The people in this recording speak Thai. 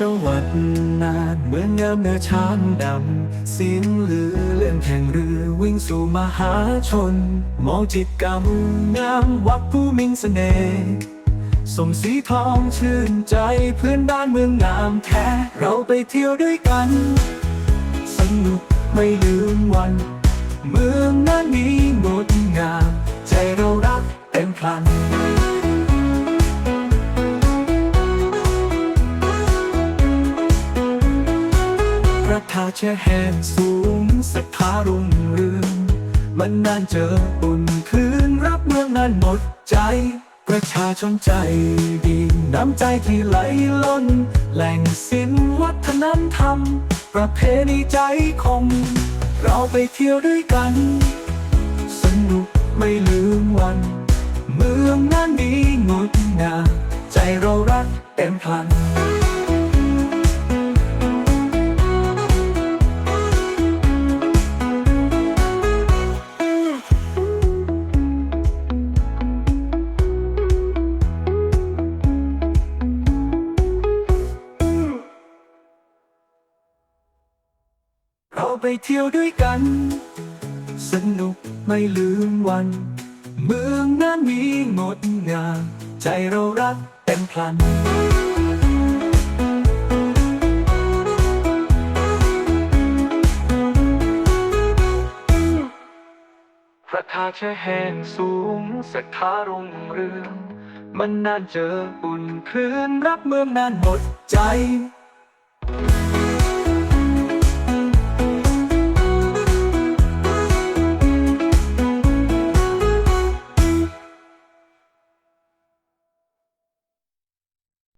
จังหวัดนาดเมืองงามเนื้อช้างดำเสียงลือเลื่อนแข่งเรือวิ่งสู่มหาชน มองจิตกรรมงามวัดผู้มิงเสน่ห์สมสีทองชื่นใจเพื่อนบ้านเมืองงามแท้เราไปเที่ยวด้วยกัน สนุกไม่ลืมวัน เมืองนั้นนี้งดงาม ใจเรารักเต็มพลัน แช่แห้งสูงศรัทธารุ่งเรืองมันนานเจออุ่นคืนรับเมืองนั้นหมดใจ ประชาชนใจดีน้ำใจที่ไหลล้น แหล่งศิลวัฒนธรรม ประเพณีใจคง เราไปเที่ยวด้วยกัน ไปเที่ยวด้วยกัน สนุกไม่ลืมวัน เมืองนั้นมีงดงาม ใจเรารักเต็มพลันพระธาตุแช่แห้งสูงศรัทธารุ่งเรืองมันน่านเจออุ่นคืนรักเมืองนานหมดใจ